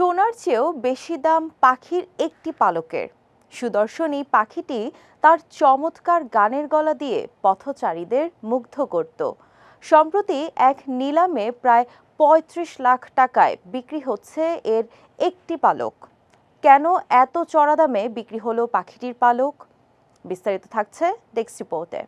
সোনার চেয়েও বেশি দাম পাখির একটি পালকের। সুদর্শনী পাখিটি তার চমৎকার গানের গলা দিয়ে পথচারীদের মুগ্ধ করত। সম্প্রতি এক নিলামে প্রায় পঁয়ত্রিশ লাখ টাকায় বিক্রি হচ্ছে এর একটি পালক। কেন এত চড়া দামে বিক্রি হলো পাখিটির পালক? বিস্তারিত থাকছে ডেস্ক রিপোর্টে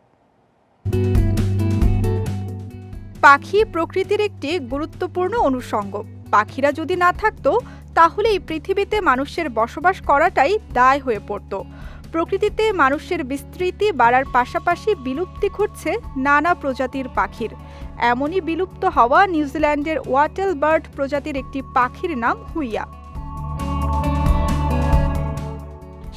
পাখি প্রকৃতির একটি গুরুত্বপূর্ণ অনুষঙ্গ। পাখিরা যদি না থাকতো তাহলে এই পৃথিবীতে মানুষের বসবাস করাটাই দায় হয়ে পড়তো। প্রকৃতিতে মানুষের বিস্তৃতি বাড়ার পাশাপাশি বিলুপ্তি ঘটছে নানা প্রজাতির পাখির। এমনই বিলুপ্ত হওয়া নিউজিল্যান্ডের ওয়াটেল বার্ড প্রজাতির একটি পাখির নাম হুইয়া।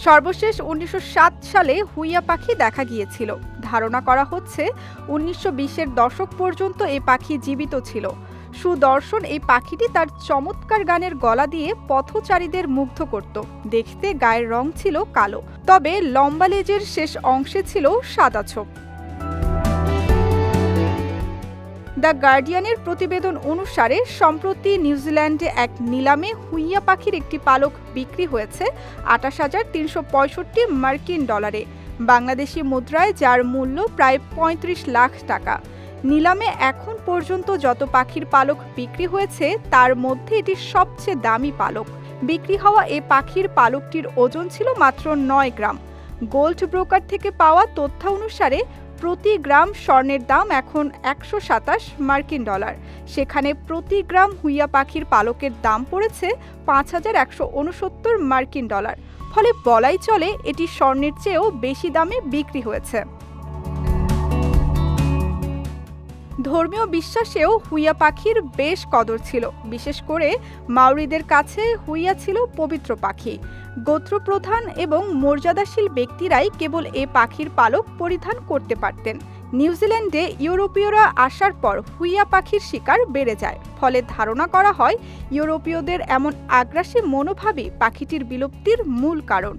সর্বশেষ উনিশশো সাত সালে হুইয়া পাখি দেখা গিয়েছিল। ধারণা করা হচ্ছে উনিশশো বিশের দশক পর্যন্ত এ পাখি জীবিত ছিল। সুদর্শন এই পাখিটি তার চমৎকার গানের গলা দিয়ে পথচারীদের মুগ্ধ করত। দেখতে গায়ের রং ছিল কালো, তবে লম্বা লেজের শেষ অংশে ছিল সাদা ছোপ। দ্য গার্ডিয়ানের প্রতিবেদন অনুসারে, সম্প্রতি নিউজিল্যান্ডে এক নিলামে হুইয়া পাখির একটি পালক বিক্রি হয়েছে আঠাশ হাজার তিনশো পঁয়ষট্টি মার্কিন ডলারে। বাংলাদেশি মুদ্রায় যার মূল্য প্রায় পঁয়ত্রিশ লাখ টাকা। নিলামে এখন পর্যন্ত যত পাখির পালক বিক্রি হয়েছে, তার মধ্যে এটি সবচেয়ে দামি পালক। বিক্রি হওয়া এ পাখির পালকটির ওজন ছিল মাত্র নয় গ্রাম। গোল্ড ব্রোকার থেকে পাওয়া তথ্য অনুসারে, প্রতি গ্রাম স্বর্ণের দাম এখন একশো সাতাশ মার্কিন ডলার। সেখানে প্রতি গ্রাম হুইয়া পাখির পালকের দাম পড়েছে পাঁচ হাজার একশো উনসত্তর মার্কিন ডলার। ফলে বলাই চলে, এটি স্বর্ণের চেয়েও বেশি দামে বিক্রি হয়েছে। ধর্মীয় বিশ্বাসেও হুইয়া পাখির বেশ কদর ছিল। বিশেষ করে মাউরিদের কাছে হুইয়া ছিল পবিত্র পাখি। গোত্রপ্রধান এবং মর্যাদাশীল ব্যক্তিরাই কেবল এ পাখির পালক পরিধান করতে পারতেন। নিউজিল্যান্ডে ইউরোপীয়রা আসার পর হুইয়া পাখির শিকার বেড়ে যায়। ফলে ধারণা করা হয়, ইউরোপীয়দের এমন আগ্রাসী মনোভাবই পাখিটির বিলুপ্তির মূল কারণ।